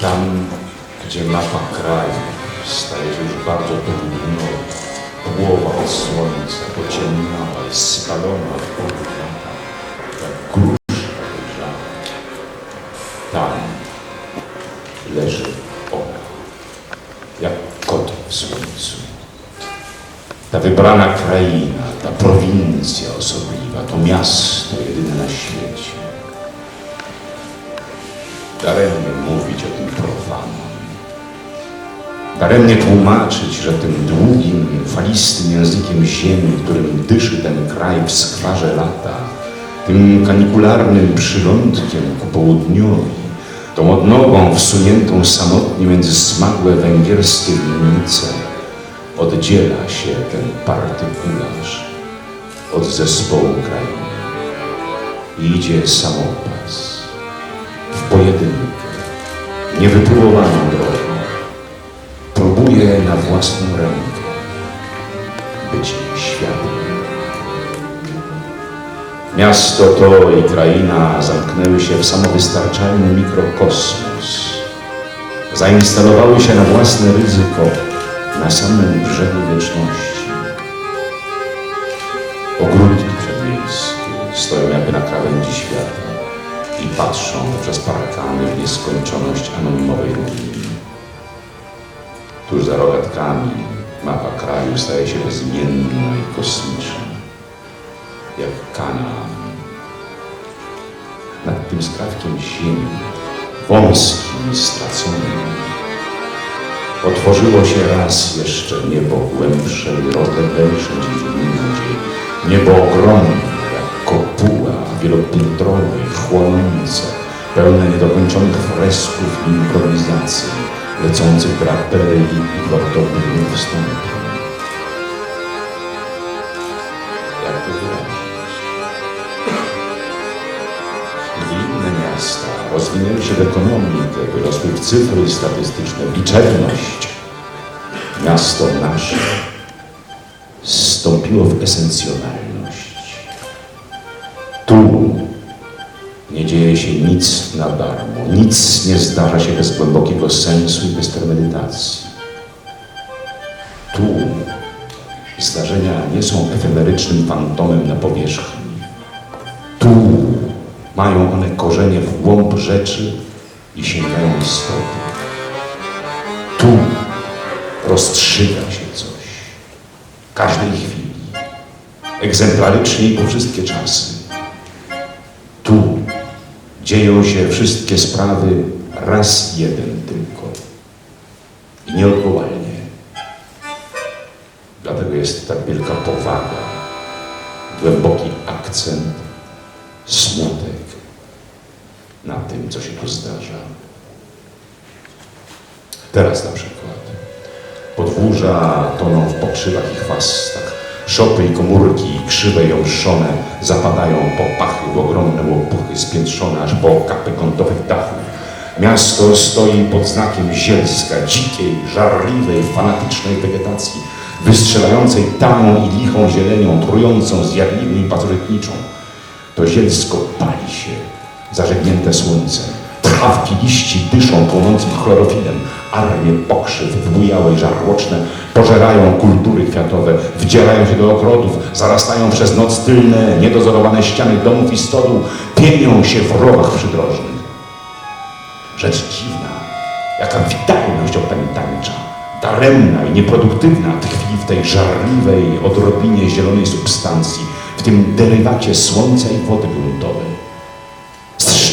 Tam, gdzie mapa kraju staje się już bardzo trudno, głowa od słońca pociemniała i spalona w lata, jak gruszka dojrzała. Tam leży ona, jak kot w słońcu. Ta wybrana kraina, ta prowincja osobliwa, to miasto jedyne na świecie. Daremnie profanom. Daremnie tłumaczyć, że tym długim, falistym językiem ziemi, którym dyszy ten kraj w skwarze lata, tym kanikularnym przylądkiem ku południowi, tą odnogą wsuniętą samotnie między smagłe węgierskie winnice, oddziela się ten partykularz od zespołu. I idzie samopas w pojedynkę, niewypróbowaną na własną rękę być światem. Miasto to i kraina zamknęły się w samowystarczalny mikrokosmos. Zainstalowały się na własne ryzyko na samym brzegu wieczności. Ogródki przedmiejskie stoją jakby na krawędzi świata i patrzą przez parkany w nieskończoność anonimowej ruiny. Tuż za rogatkami mapa kraju staje się bezimienna i kosmiczna, jak Kanaan. Nad tym skrawkiem ziemi, wąskim i straconym, otworzyło się raz jeszcze niebo głębsze i rozleglejsze niż nadziei. Niebo ogromne, jak kopuła, wielopiętrowe i chłonące, pełne niedokończonych fresków i improwizacji, lecących draperii i gwałtownych wstąpień. Jak to wyrazić? I inne miasta rozwinęły się w ekonomii, te wyrosły w cyfry statystyczne, liczebność. Miasto nasze zstąpiło w esencjonalność. Tu dzieje się nic na darmo, nic nie zdarza się bez głębokiego sensu i bez premedytacji. Tu zdarzenia nie są efemerycznym fantomem na powierzchni. Tu mają one korzenie w głąb rzeczy i sięgają istoty. Tu rozstrzyga się coś. Każdej chwili. Egzemplarycznie i po wszystkie czasy. Tu dzieją się wszystkie sprawy raz jeden tylko. I nieodwołalnie. Dlatego jest tak wielka powaga, głęboki akcent, smutek na tym, co się tu zdarza. Teraz na przykład podwórza toną w pokrzywach i chwastach. Szopy i komórki krzywe i zapadają po pachy w ogromne łopuchy spiętrzone aż po kapy kątowych dachów. Miasto stoi pod znakiem zielska, dzikiej, żarliwej, fanatycznej wegetacji, wystrzelającej tamą i lichą zielenią, trującą, zjadliwą i pasożytniczą. To zielsko pali się, zażegnięte słońcem. Trawki liści dyszą płonącym chlorofilem. Armie pokrzyw wybujałe i żarłoczne pożerają kultury kwiatowe, wdzierają się do ogrodów, zarastają przez noc tylne, niedozorowane ściany domów i stodół, pienią się w rowach przydrożnych. Rzecz dziwna, jaka witalność opętańcza, daremna i nieproduktywna tkwi w tej żarliwej odrobinie zielonej substancji, w tym derywacie słońca i wody gruntowej.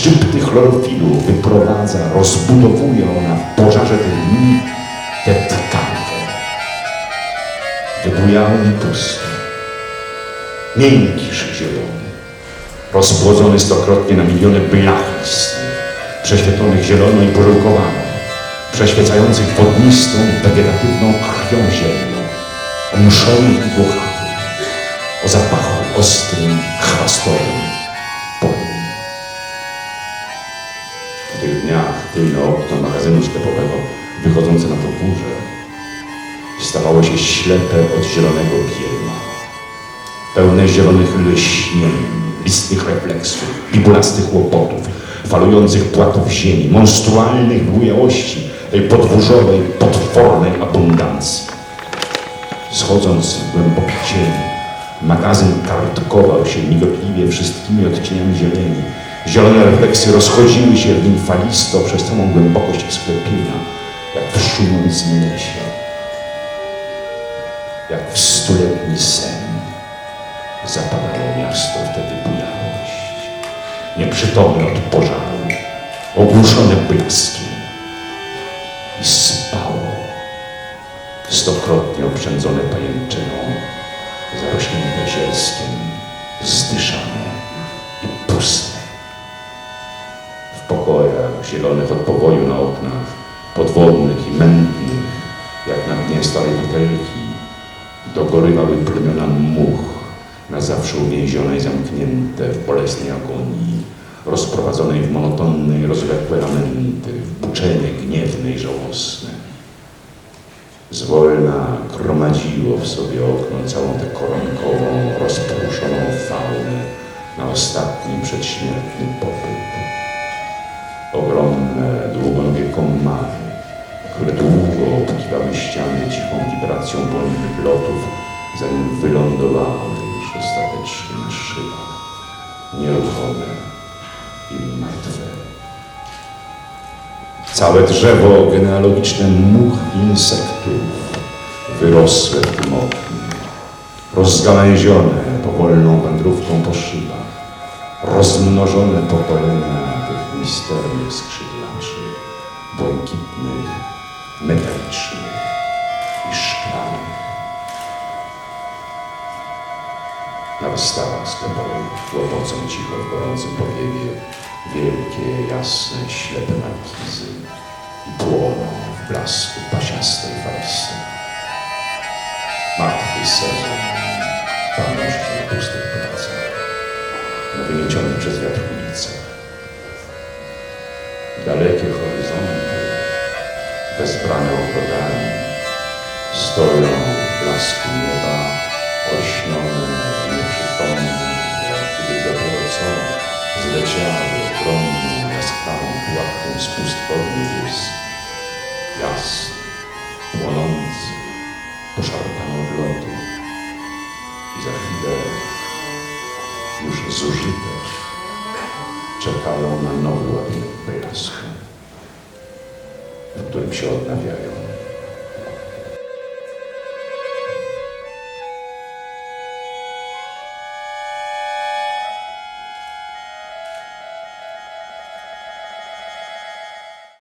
Szczypty chlorofilu wyprowadza, rozbudowuje ona w pożarze tej dni tę tkankę. Wybujałą i pustą. Miękisz zielony, rozpłodzony stokrotnie na miliony blach istnych, prześwietlonych zielono i pożółkowanych, przeświecających wodnistą, wegetatywną krwią zielną, omszonych i włochatych, o zapachu ostrym, chwastowym, tylne okno magazynu sklepowego wychodzące na podwórze stawało się ślepe od zielonego bielma, pełne zielonych lśnień, listnych refleksów, bibulastych łopotów, falujących płatów ziemi, monstrualnych bujałści tej podwórzowej, potwornej abundancji. Schodząc w głęboki cień, magazyn kartkował się migotliwie wszystkimi odcieniami zieleni. Zielone refleksje rozchodziły się w nim falisto przez całą głębokość sklepienia, jak w szumiącym lesie, jak w stuletni sen. Zapadało miasto wtedy bujałość, nieprzytomne od pożaru, ogłuszone blaskiem i spało, stokrotnie oprzędzone pajęczyną, zarośnięte zielskiem, zdyszane zielonych od powoju na oknach, podwodnych i mętnych, jak na dnie starej butelki, dogorywały plemiona much, na zawsze uwięzione i zamknięte w bolesnej agonii, rozprowadzonej w monotonne i rozwlekłe lamenty, w buczenie gniewne i żałosne. Zwolna gromadziło w sobie okno całą tę koronkową, rozpruszoną faunę na ostatni przedśmiertny pobyt. Ogromne, długonogie komary, które długo obkiwały ściany cichą wibracją wolnych lotów, zanim wylądowały już ostatecznie na szybach, nieruchome i martwe. Całe drzewo genealogiczne much insektów wyrosłe w tym oknie, rozgałęzione powolną wędrówką po szybach, rozmnożone pokolenia tych misternych skrzydlaczy, błękitnych, metalicznych i szklanych. Na wystawach sklepowych łopocą cicho w gorącym powiewie wielkie, jasne, ślepe markizy i płoną w blasku pasiastej falisty. Martwy sezon paności na pustych placach, na wymiecionych przez wiatr ulicach. Dalekie horyzonty, bezbrane ogrodami, stoją w blasku nieba, olśnione i nieprzytomne, gdyby dopiero co zleciały ogromną, czekają na nowy ładunek blasku, w którym się odnawiają